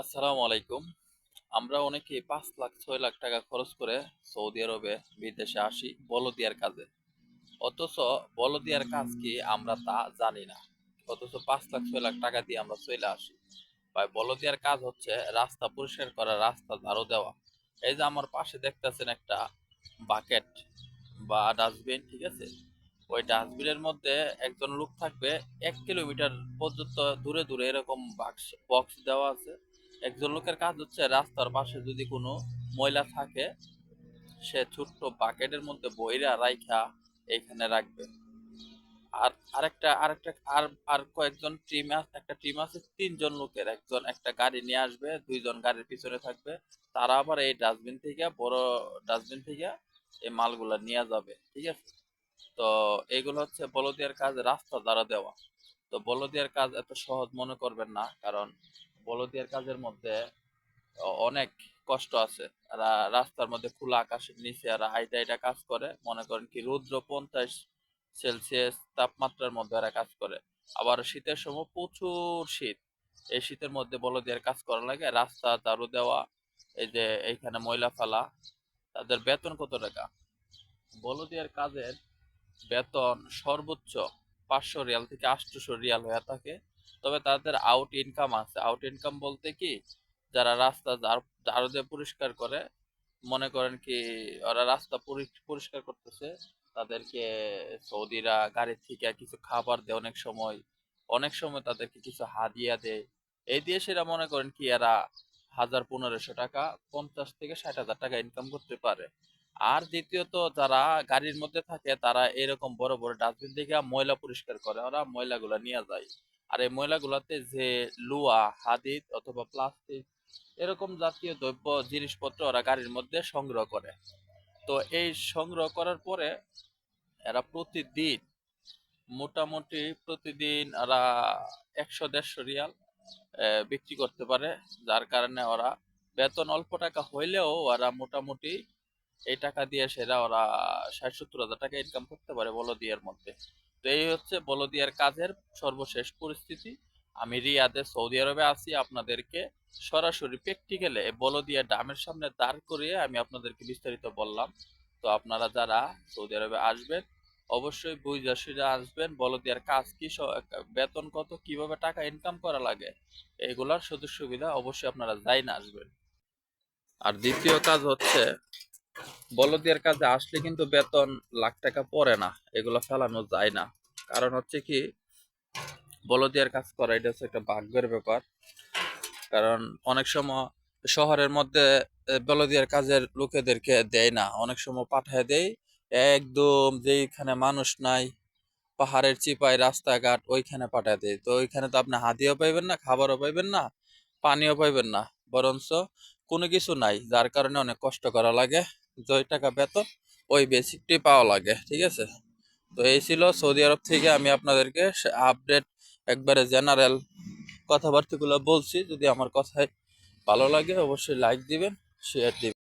আসসালামু আলাইকুম। আমরা অনেকে পাঁচ লাখ, ছয় লাখ টাকা খরচ করে সৌদি আরবে বিদেশে আসি বলদিয়ার কাজে। অথচ বলদিয়ার কাজ কি আমরা তা জানি না। অথচ পাঁচ লাখ, ছয় লাখ টাকা দিয়ে আমরা চলে আসি। ভাই, বলদিয়ার কাজ হচ্ছে রাস্তা পরিষ্কার করা, রাস্তা ঝাড়ু দেওয়া। এই যে আমার পাশে দেখতেছেন একটা বাকেট বা ডাস্টবিন, ঠিক আছে? ওই ডাস্টবিনের মধ্যে একজন লোক থাকবে, এক কিলোমিটার পর্যন্ত দূরে দূরে এরকম বাক্স, বক্স দেওয়া আছে। একজন লোকের কাজ হচ্ছে রাস্তার পাশে যদি কোনো ময়লা থাকে, সে ছোট্ট বাকেটের মধ্যে বইরা রাইখা এইখানে রাখবে। আর আরেকটা আরেকটা, আর আর কয়েকজন টিম একটা টিম আছে, তিনজন লোকের একজন একটা গাড়ি নিয়ে আসবে, দুইজন গাড়ির পিছনে থাকবে। তারা আবার এই ডাস্টবিন থেকে, বড় ডাস্টবিন থেকে এই মালগুলা নিয়ে যাবে, ঠিক আছে? তো এইগুলো হচ্ছে বলদিয়ার কাজ রাস্তা দ্বারা দেওয়া। তো বলদিয়ার কাজ এত সহজ মনে করবেন না, কারণ বলদিয়ার কাজের মধ্যে অনেক কষ্ট আছে। রাস্তার মধ্যে খোলা আকাশের নিচে এরা হাইটা হাইটা কাজ করে। মনে করেন কি, রৌদ্র পঞ্চাশ সেলসিয়াস তাপমাত্রার মধ্যে এরা কাজ করে। আবার শীতের সময় প্রচুর শীত। এই শীতের মধ্যে বলদিয়ার কাজ করা লাগে। রাস্তা, ঝাড়ু দেওয়া, এই যে এইখানে ময়লা ফেলা, তাদের বেতন কত টাকা? বলদিয়ার কাজের বেতন সর্বোচ্চ পাঁচশো রিয়াল থেকে আটশোশো রিয়াল হয়ে থাকে। তবে তাদের আউট ইনকাম আছে। আউট ইনকাম বলতে কি, যারা রাস্তা ঝাড়ু দিয়ে পরিষ্কার করে, মনে করেন কি, ওরা রাস্তা পরিষ্কার করতেছে, তাদেরকে সৌদিরা গাড়ি থেকে কিছু খাবার দেয় অনেক সময় অনেক সময় তাদেরকে কিছু হাদিয়া দেয়। এই দিয়ে সেটা মনে করেন কি, এরা হাজার পনেরোশো টাকা, পঞ্চাশ থেকে ষাট হাজার টাকা ইনকাম করতে পারে। আর দ্বিতীয়ত, যারা গাড়ির মধ্যে থাকে, তারা এরকম বড় বড় ডাস্টবিন থেকে ময়লা পরিষ্কার করে, ওরা ময়লাগুলা নিয়ে যায়। আর এই ময়লাগুলাতে যে লুয়া, হাদিদ অথবা প্লাস্টিক এরকম জাতীয় দ্রব্য, জিনিসপত্র ওরা গাড়ির মধ্যে সংগ্রহ করে। তো এই সংগ্রহ করার পরে এরা প্রতিদিন, মোটামুটি প্রতিদিন ওরা একশো দেড়শো রিয়াল বিক্রি করতে পারে। যার কারণে ওরা বেতন অল্প টাকা হইলেও ওরা মোটামুটি এই টাকা দিয়ে সেরা ওরা ষাট সত্তর হাজার টাকা ইনকাম করতে পারে বলো বলদিয়ার মধ্যে। তো এই হচ্ছে বলদিয়ার কাজের সর্বশেষ পরিস্থিতি। আমি রিয়াদে সৌদি আরবে আছি, আপনাদেরকে সরাসরি প্র্যাকটিক্যালে বলদিয়া ডামের সামনে দাঁড় করিয়ে আমি আপনাদেরকে বিস্তারিত বললাম। তো আপনারা যারা সৌদি আরবে আসবেন, অবশ্যই বুঝা আসবেন, বলদিয়ার কাজ কি বেতন কত, কীভাবে টাকা ইনকাম করা লাগে, এগুলার সুযোগ সুবিধা অবশ্যই আপনারা যাই না আসবেন। আর দ্বিতীয় কাজ হচ্ছে বলদিয়ার কাজে আসলে কিন্তু বেতন লাখ টাকা পড়ে না, এগুলো ফেলানো যায় না। কারণ হচ্ছে কি বলদিয়ার কাজ করা, এটা হচ্ছে একটা ভাগ্যের ব্যাপার। কারণ অনেক সময় শহরের মধ্যে বলদিয়ার কাজের লোকেদেরকে দেয় না। অনেক সময় পাঠায় দেয়, একদম যেইখানে মানুষ নাই, পাহাড়ের চিপায়, রাস্তাঘাট, ওইখানে পাঠায় দেয়। তো ওইখানে তো আপনি হাতিও পাইবেন না, খাবারও পাইবেন না, পানিও পাইবেন না। বরঞ্চ কোনো কিছু নাই, যার কারণে অনেক কষ্ট করা লাগে। দুই টাকা বেতন, ওই বেসিকটি পাওয়া লাগে, ঠিক আছে? তো এই ছিল সৌদি আরব থেকে আমি আপনাদেরকে আপডেট একবারে জেনারেল কথাবার্তাগুলো বলছি। যদি আমার কথায় ভালো লাগে, অবশ্যই লাইক দিবেন শেয়ার দিবেন।